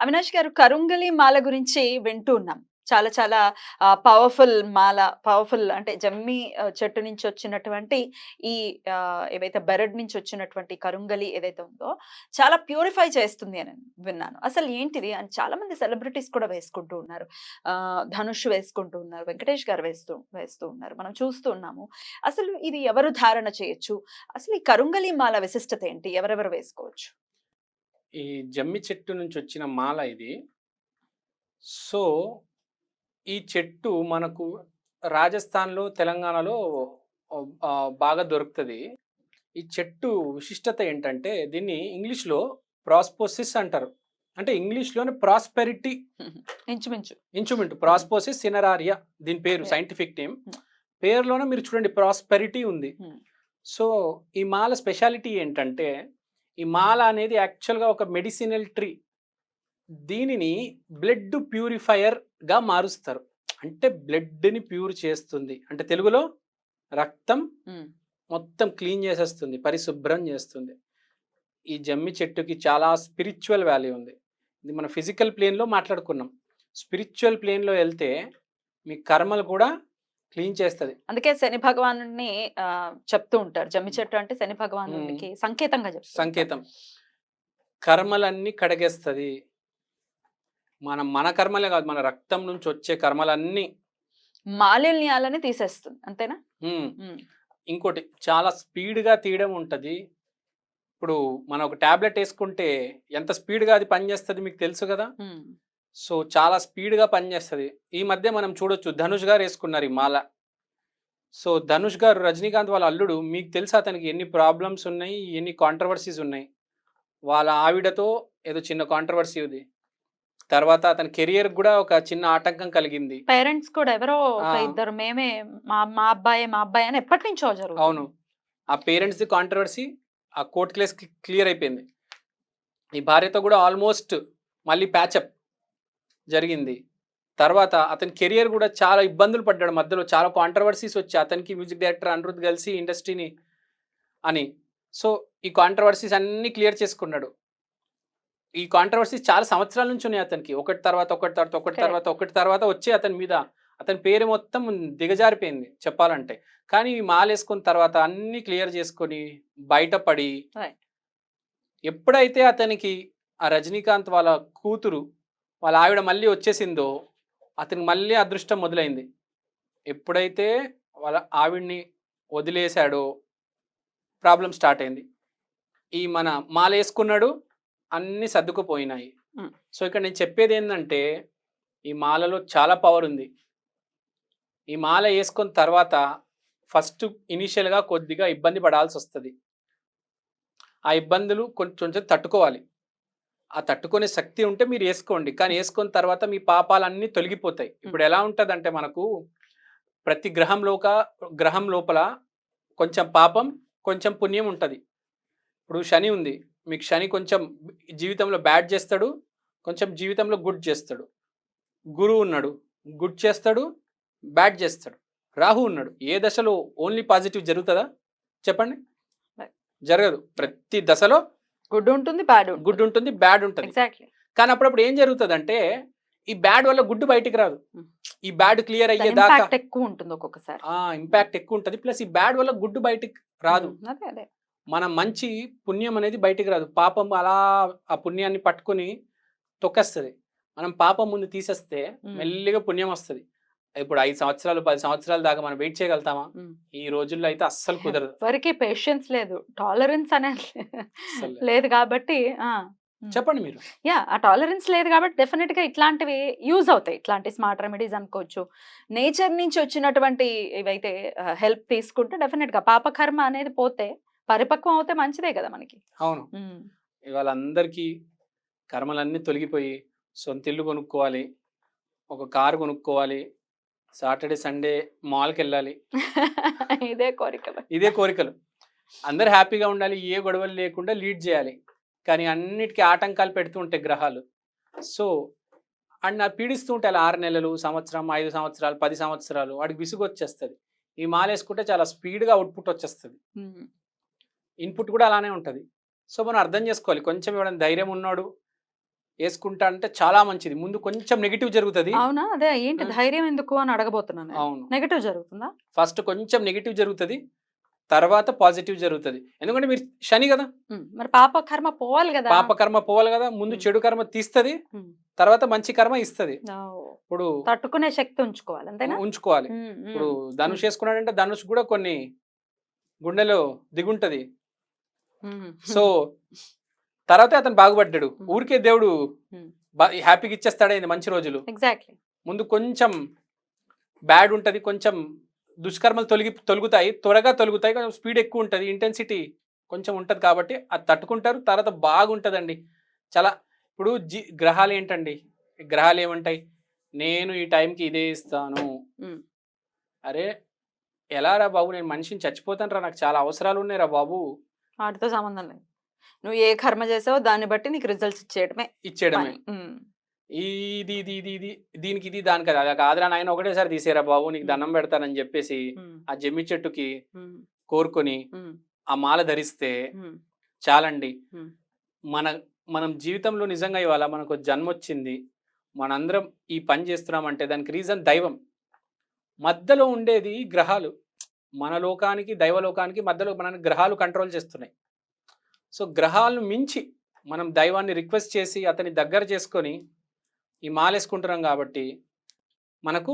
అవినాష్ గారు కరుంగలి మాల గురించి వింటూ ఉన్నాం. చాలా చాలా పవర్ఫుల్ మాల పవర్ఫుల్ అంటే జమ్మి చెట్టు నుంచి వచ్చినటువంటి ఈ ఏవైతే బెరడ్ నుంచి వచ్చినటువంటి కరుంగలి ఏదైతే ఉందో చాలా ప్యూరిఫై చేస్తుంది అని విన్నాను. అసలు ఏంటిది? అని చాలా మంది సెలబ్రిటీస్ కూడా వేసుకుంటూ ఉన్నారు. ధనుష్ వేసుకుంటూ ఉన్నారు వెంకటేష్ గారు వేస్తూ వేస్తూ ఉన్నారు. మనం చూస్తూ ఉన్నాము. అసలు ఇది ఎవరు ధారణ చేయొచ్చు? అసలు ఈ కరుంగలి మాల విశిష్టత ఏంటి? ఎవరెవరు వేసుకోవచ్చు? ఈ జమ్మి చెట్టు నుంచి వచ్చిన మాల ఇది. సో ఈ చెట్టు మనకు రాజస్థాన్లో తెలంగాణలో బాగా దొరుకుతుంది. ఈ చెట్టు విశిష్టత ఏంటంటే దీన్ని ఇంగ్లీష్లో ప్రాస్పోసిస్ అంటారు. అంటే ఇంగ్లీష్లోనే ప్రాస్పెరిటీ. ఇంచుమించు. ఇన్స్ట్రుమెంట్ ప్రాస్పోసిస్ సినరారియా దీని పేరు. Scientific name. పేరులోనే మీరు చూడండి ప్రాస్పెరిటీ ఉంది. సో ఈ మాల స్పెషాలిటీ ఏంటంటే ఈ మాల అనేది యాక్చువల్గా ఒక మెడిసినల్ ట్రీ. దీనిని బ్లడ్ ప్యూరిఫైయర్గా మారుస్తారు. అంటే బ్లడ్ని ప్యూర్ చేస్తుంది. అంటే తెలుగులో రక్తం. మొత్తం క్లీన్ చేసేస్తుంది పరిశుభ్రం చేస్తుంది. ఈ జమ్మి చెట్టుకి చాలా స్పిరిచువల్ వాల్యూ ఉంది. ఇది మన ఫిజికల్ ప్లేన్లో మాట్లాడుకున్నాం. స్పిరిచువల్ ప్లేన్లో వెళ్తే మీ కర్మలు కూడా క్లీన్ చేస్తుంది. అందుకే శని భగవానుడిని ఆ, చెప్తూ ఉంటారు. జమ్మి చెట్టు అంటే శని భగవానుడికి సంకేతంగా చెప్తారు సంకేతం. కర్మలన్నీ కడగేస్తుంది. మన మన కర్మలే కాదు మన రక్తం నుంచి వచ్చే కర్మలన్నీ మాలిన్యాలని తీసేస్తుంది. అంతేనా. ఇంకోటి చాలా స్పీడ్గా తీయడం ఉంటుంది. ఇప్పుడు మనం ఒక ట్యాబ్లెట్ వేసుకుంటే ఎంత స్పీడ్గా అది పనిచేస్తుంది మీకు తెలుసు కదా. సో చాలా స్పీడ్గా పనిచేస్తుంది. ఈ మధ్య మనం చూడొచ్చు ధనుష్ గారు వేసుకున్నారు ఈ మాల. సో ధనుష్ గారు రజనీకాంత్ వాళ్ళ అల్లుడు మీకు తెలుసు అతనికి ఎన్ని ప్రాబ్లమ్స్ ఉన్నాయి ఎన్ని కాంట్రవర్సీస్ ఉన్నాయి? వాళ్ళ ఆవిడతో ఏదో చిన్న కాంట్రవర్సీ ఉంది తర్వాత అతని కెరియర్ కూడా ఒక చిన్న ఆటంకం కలిగింది. పేరెంట్స్ కూడా ఎవరో. ఇద్దరు మేమే మా మా అబ్బాయి మా అబ్బాయి అని ఎప్పటి నుంచో జరుగుతుంది. అవును. ఆ పేరెంట్స్ది కాంట్రవర్సీ ఆ కోర్ట్ కేస్ క్లియర్ అయిపోయింది. ఈ భార్యతో కూడా ఆల్మోస్ట్ మళ్ళీ ప్యాచప్. జరిగింది. తర్వాత అతని కెరియర్ కూడా చాలా ఇబ్బందులు పడ్డాడు. మధ్యలో చాలా కాంట్రవర్సీస్ వచ్చి అతనికి మ్యూజిక్ డైరెక్టర్ అనిరుద్ కలిసి ఇండస్ట్రీని అని. సో ఈ కాంట్రవర్సీస్ అన్నీ క్లియర్ చేసుకున్నాడు. ఈ కాంట్రవర్సీస్ చాలా సంవత్సరాల నుంచి ఉన్నాయి అతనికి. ఒకటి తర్వాత ఒకటి తర్వాత ఒకటి. తర్వాత ఒకటి తర్వాత వచ్చి అతని మీద అతని పేరు మొత్తం దిగజారిపోయింది చెప్పాలంటే. కానీ ఈ మాల వేసుకున్న తర్వాత అన్ని క్లియర్ చేసుకొని బయటపడి. ఎప్పుడైతే అతనికి ఆ రజనీకాంత్ వాళ్ళ కూతురు వాళ్ళ ఆవిడ మళ్ళీ వచ్చేసిందో అతనికి మళ్ళీ అదృష్టం మొదలైంది. ఎప్పుడైతే వాళ్ళ ఆవిడ్ని వదిలేశాడో ప్రాబ్లం స్టార్ట్ అయింది. ఈ మన మాల వేసుకున్నాడు అన్ని సర్దుకుపోయినాయి. సో ఇక్కడ నేను చెప్పేది ఏంటంటే ఈ మాలలో చాలా పవర్ ఉంది. ఈ మాల వేసుకున్న తర్వాత ఫస్ట్ ఇనిషియల్గా కొద్దిగా ఇబ్బంది పడాల్సి వస్తుంది. ఆ ఇబ్బందులు కొంచెం కొంచెం తట్టుకోవాలి. ఆ తట్టుకునే శక్తి ఉంటే మీరు వేసుకోండి. కానీ వేసుకున్న తర్వాత మీ పాపాలన్నీ తొలగిపోతాయి. ఇప్పుడు ఎలా ఉంటుందంటే మనకు ప్రతి గ్రహంలోక గ్రహం లోపల కొంచెం పాపం కొంచెం పుణ్యం ఉంటుంది. ఇప్పుడు శని ఉంది. మీకు శని కొంచెం జీవితంలో బ్యాడ్ చేస్తాడు కొంచెం జీవితంలో గుడ్ చేస్తాడు. గురువు ఉన్నాడు. గుడ్ చేస్తాడు బ్యాడ్ చేస్తాడు. రాహు ఉన్నాడు. ఏ దశలో ఓన్లీ పాజిటివ్ జరుగుతుందా? చెప్పండి. జరగదు. ప్రతి దశలో గుడ్ ఉంటుంది బ్యాడ్ గుడ్ ఉంటుంది బ్యాడ్ ఉంటుంది ఎగ్జాక్ట్లీ. కానీ అప్పుడప్పుడు ఏం జరుగుతుంది అంటే ఈ బ్యాడ్ వల్ల గుడ్ బయటికి రాదు. ఈ బ్యాడ్ క్లియర్ అయ్యేదాకా ఇంపాక్ట్ ఎక్కువ ఉంటుంది ఒక్కొక్కసారి. ఆ ఇంపాక్ట్ ఎక్కువ ఉంటుంది ప్లస్ ఈ బ్యాడ్ వల్ల గుడ్ బయటికి రాదు. మన మంచి పుణ్యం అనేది బయటికి రాదు. పాపం అలా ఆ పుణ్యాన్ని పట్టుకొని తొక్కేస్తుంది. మనం పాపం ముందు తీసేస్తే. మెల్లిగా పుణ్యం వస్తుంది. ఇప్పుడు ఐదు సంవత్సరాలు పది సంవత్సరాల దాకా మనం వెయిట్ చేయగలుగుతామా. ఈ రోజుల్లో అయితే అస్సలు కుదరదు. ఎవరికి పేషెన్స్ లేదు. టాలరెన్స్ అనేది. లేదు. కాబట్టి. చెప్పండి మీరు. యా ఆ టాలరెన్స్ లేదు కాబట్టి డెఫినెట్గా ఇట్లాంటివి యూజ్ అవుతాయి. ఇట్లాంటి స్మార్ట్ రెమెడీస్ అనుకోవచ్చు. నేచర్ నుంచి వచ్చినటువంటి ఇవైతే హెల్ప్ తీసుకుంటే డెఫినెట్గా పాపకర్మ అనేది పోతే పరిపక్వం అవుతే మంచిదే కదా మనకి. అవును. ఇవాళ అందరికీ కర్మలన్నీ తొలగిపోయి సొంత ఇల్లు కొనుక్కోవాలి ఒక కారు కొనుక్కోవాలి సాటర్డే సండే మాల్కి వెళ్ళాలి ఇదే కోరికలు ఇదే కోరికలు. అందరు హ్యాపీగా ఉండాలి ఏ గొడవలు లేకుండా లీడ్ చేయాలి. కానీ అన్నిటికీ ఆటంకాలు పెడుతూ ఉంటాయి గ్రహాలు. సో అండ్ నా పీడిస్తూ ఉంటాయి ఆరు నెలలు సంవత్సరం ఐదు సంవత్సరాలు పది సంవత్సరాలు. వాడికి విసుగు వచ్చేస్తుంది ఈ మాల వేసుకుంటే చాలా స్పీడ్గా అవుట్పుట్ వచ్చేస్తుంది. ఇన్పుట్ కూడా అలానే ఉంటుంది. సో మనం అర్థం చేసుకోవాలి. కొంచెం ఎవరైనా ధైర్యం ఉన్నాడు వేసుకుంటా అంటే చాలా మంచిది ముందు కొంచెం నెగిటివ్ జరుగుతుంది అవునా అదే ఏంటి. ధైర్యం ఎందుకు అని అడగబోతున్నాను అవును నెగటివ్ జరుగుతుందా ఫస్ట్ కొంచెం నెగిటివ్ జరుగుతుంది తర్వాత పాజిటివ్ జరుగుతుంది ఎందుకంటే మీరు శని కదా. మరి పాప కర్మ పోవాలి కదా పాప కర్మ పోవాలి కదా ముందు. చెడు కర్మ తీస్తుంది. తర్వాత మంచి కర్మ ఇస్తుంది. ఇప్పుడు తట్టుకునే శక్తి ఉంచుకోవాలి అంతేనా ఉంచుకోవాలి. ఇప్పుడు ధనుష్ వేసుకున్నాడంటే ధనుష్ కూడా కొన్ని గుండెలో దిగుంటది. సో తర్వాత అతను బాగుపడ్డాడు. ఊరికే దేవుడు హ్యాపీగా ఇచ్చేస్తాడైంది మంచి రోజులు. ఎగ్జాక్ట్లీ ముందు కొంచెం బ్యాడ్ ఉంటుంది కొంచెం దుష్కర్మలు తొలగి తొలుగుతాయి త్వరగా తొలుగుతాయి కొంచెం స్పీడ్ ఎక్కువ ఉంటుంది ఇంటెన్సిటీ కొంచెం ఉంటుంది కాబట్టి అది తట్టుకుంటారు తర్వాత బాగుంటుందండి. చాలా ఇప్పుడు జీ గ్రహాలు ఏంటండి? గ్రహాలు ఏమంటాయి? నేను ఈ టైంకి ఇదే ఇస్తాను. అరే ఎలా రా బాబు? నేను మనిషిని చచ్చిపోతాను రా నాకు చాలా అవసరాలు ఉన్నాయి రా బాబు. వాటితో సంబంధం లేదు. నువ్వు ఏ కర్మ చేసావో దాన్ని బట్టి నీకు రిజల్ట్స్ ఇచ్చేయడమే ఇచ్చేయడమే. ఇది ఇది ఇది ఇది దీనికి ఇది దానికి అది కాదురా నాయన ఒకటేసారి తీసేరా బాబు నీకు దండం పెడతానని చెప్పేసి. ఆ జమ్మి చెట్టుకి. కోరుకొని. ఆ మాల ధరిస్తే. చాలండి. మన మనం జీవితంలో నిజంగా ఇవాళ మనకు జన్మ వచ్చింది మనందరం ఈ పని చేస్తున్నామంటే దానికి రీజన్ దైవం మధ్యలో ఉండేది గ్రహాలు మన లోకానికి దైవలోకానికి మధ్యలో మన గ్రహాలు కంట్రోల్ చేస్తున్నాయి సో గ్రహాలను మించి మనం దైవాన్ని రిక్వెస్ట్ చేసి అతని దగ్గర చేసుకొని ఈ మాలేసుకుంటున్నాం కాబట్టి మనకు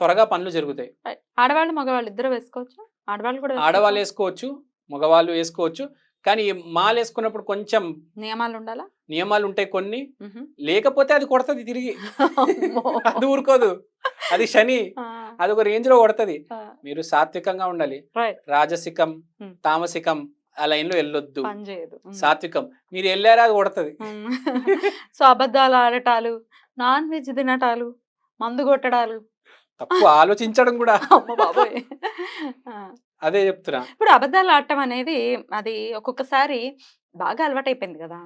త్వరగా పనులు జరుగుతాయి ఆడవాళ్ళు మగవాళ్ళు ఇద్దరు వేసుకోవచ్చు ఆడవాళ్ళు కూడా ఆడవాళ్ళు వేసుకోవచ్చా? మగవాళ్ళు వేసుకోవచ్చు కానీ ఈ మాల వేసుకున్నప్పుడు కొంచెం నియమాలు ఉండాలా నియమాలు ఉంటాయి కొన్ని. లేకపోతే అది కొడతది తిరిగి. అది ఊరుకోదు అది శని అది ఒక రేంజ్లో కొడతది మీరు సాత్వికంగా ఉండాలి. రాజసికం. తామసికం ఆ లైన్లో వెళ్ళొద్దు. సాత్వికం. మీరు వెళ్ళారా? అది కొడతది. సో అబద్ధాలు ఆడటాలు నాన్ వెజ్ తినటాలు మందు కొట్టడాలు. తప్పు ఆలోచించడం కూడా. అదే చెప్తున్నా. ఇప్పుడు అబద్ధాలు ఆడటం అనేది అది ఒక్కొక్కసారి బాగా అలవాటైపోయింది కదా!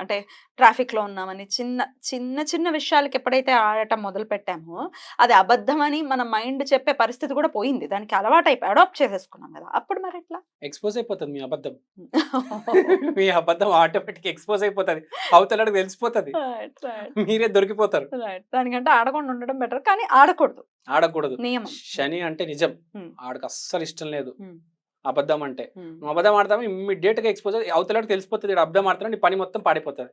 అంటే ట్రాఫిక్లో ఉన్నామని చిన్న చిన్న చిన్న విషయాలకి ఎప్పుడైతే ఆడటం మొదలు పెట్టామో అది అబద్ధం అని మన మైండ్ చెప్పే పరిస్థితి కూడా పోయింది. దానికి అలవాటైపోయి అడాప్ట్ చేసేసుకున్నాం కదా! అప్పుడు మరి ఎట్లా ఎక్స్పోజ్ అయిపోతుంది మీ అబద్ధం. మీ అబద్ధం ఆటోమేటిక్ ఎక్స్పోజ్ అయిపోతుంది. అవతలకి తెలిసిపోతుంది. మీరే దొరికిపోతారు. దానికంటే ఆడకుండా ఉండడం బెటర్ కానీ ఆడకూడదు. ఆడకూడదు. నియమం. శని అంటే నిజం. ఆడకు అస్సలు ఇష్టం లేదు. అబద్ధం అంటే. నువ్వు అబద్ధం ఆడతావు? ఇమ్మీడియట్గా ఎక్స్పోజ్ అవతలకి తెలిసిపోతుంది అబద్ధం ఆడుతున్నా నీ పని మొత్తం పాడైపోతుంది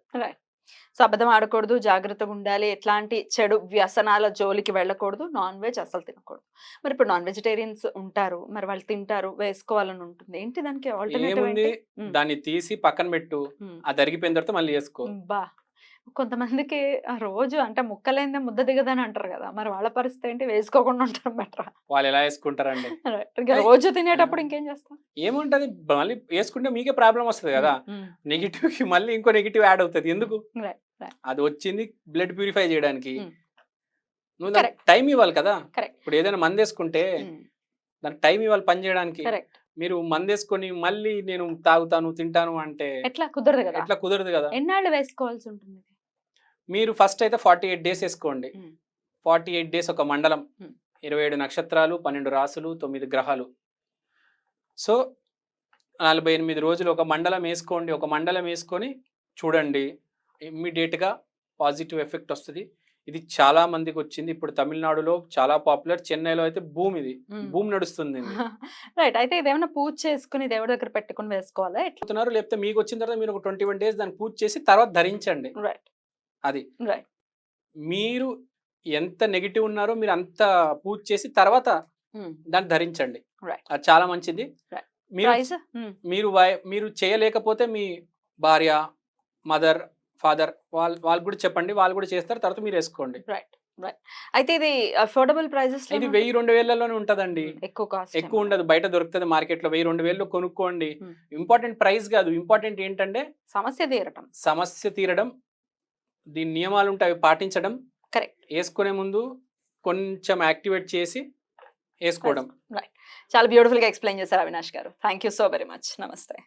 సో అబద్ధం ఆడకూడదు జాగ్రత్తగా ఉండాలి ఎట్లాంటి చెడు వ్యసనాల జోలికి వెళ్ళకూడదు నాన్ వెజ్ అసలు తినకూడదు. మరి ఇప్పుడు నాన్ వెజిటేరియన్స్ ఉంటారు మరి వాళ్ళు తింటారు వేసుకోవాలని ఉంటుంది. ఏంటి దానికి ఆల్టర్నేటివ్. దాన్ని తీసి పక్కన పెట్టు. ఆ దరిగిపోయిన తర్వాత మళ్ళీ వేసుకో. బా. కొంతమందికి ఆ రోజు అంటే ముక్కలేందే ముద్ద దిగదని అంటారు కదా! మరి వాళ్ళ పరిస్థితి ఏంటి? వేసుకోకుండా ఉంటారు బెటర్? వాళ్ళు ఎలా వేసుకుంటారండి? రోజు తినేటప్పుడు ఇంకేం చేస్తాం? ఏముంటది? మళ్ళీ వేసుకుంటే మీకే ప్రాబ్లం వస్తుంది కదా! నెగిటివ్కి మళ్ళీ ఇంకో నెగిటివ్ యాడ్ అవుతుంది. ఎందుకు. అది వచ్చింది బ్లడ్ ప్యూరిఫై చేయడానికి. నువ్వు దానికి. టైం ఇవ్వాలి కదా. ఇప్పుడు ఏదైనా మంది వేసుకుంటే ఉమ్, దానికి టైం ఇవ్వాలి పని చేయడానికి. కరెక్ట్ మీరు మంది వేసుకొని మళ్ళీ నేను తాగుతాను తింటాను అంటే ఎట్లా? కుదరదు కదా! ఎట్లా? కుదరదు కదా! ఎన్నాళ్ళు వేసుకోవాల్సి ఉంటుంది? మీరు ఫస్ట్ అయితే ఫార్టీ ఎయిట్ డేస్ వేసుకోండి. ఫార్టీ ఎయిట్ డేస్ ఒక మండలం. ఇరవై ఏడు నక్షత్రాలు పన్నెండు రాసులు తొమ్మిది గ్రహాలు. సో నలభై ఎనిమిది రోజులు ఒక మండలం వేసుకోండి. ఒక మండలం వేసుకొని చూడండి. ఇమ్మీడియట్గా పాజిటివ్ ఎఫెక్ట్ వస్తుంది. ఇది చాలా మందికి వచ్చింది. ఇప్పుడు తమిళనాడులో చాలా పాపులర్. చెన్నైలో అయితే భూమి ఇది. భూమి నడుస్తుంది. రైట్. అయితే ఇదేమన్నా పూజ చేసుకుని దేవుడి దగ్గర పెట్టుకుని వేసుకోవాలా? ఎట్లా? చెప్తున్నారు. లేకపోతే మీకు వచ్చిన తర్వాత మీరు ఒక ట్వంటీ వన్ డేస్ దాన్ని పూజ చేసి తర్వాత ధరించండి. రైట్. అది. రైట్ మీరు ఎంత నెగిటివ్ ఉన్నారో మీరు అంత పూజ చేసి తర్వాత దాన్ని ధరించండి. అది చాలా మంచిది. మీరు మీరు మీరు చేయలేకపోతే మీ భార్య మదర్ ఫాదర్ వాళ్ళు వాళ్ళు కూడా చెప్పండి. వాళ్ళు కూడా చేస్తారు. తర్వాత మీరు వేసుకోండి. రైట్ అయితే ఇది అఫోర్డబుల్ ప్రైజెస్ ఇది వెయ్యి రెండు వేలలోనే ఉంటదండి. ఎక్కువ కాస్ట్ ఎక్కువ ఉండదు. బయట దొరుకుతుంది మార్కెట్లో వెయ్యి రెండు వేలు కొనుక్కోండి. ఇంపార్టెంట్ ప్రైస్ కాదు. ఇంపార్టెంట్ ఏంటంటే సమస్య తీరటం. సమస్య తీరడం దీని నియమాలు ఉంటాయి అవి పాటించడం Correct. వేసుకునే ముందు కొంచెం యాక్టివేట్ చేసి వేసుకోవడం చాలా బ్యూటిఫుల్గా ఎక్స్ప్లెయిన్ చేశారు Avinash garu. Thank you so very much నమస్తే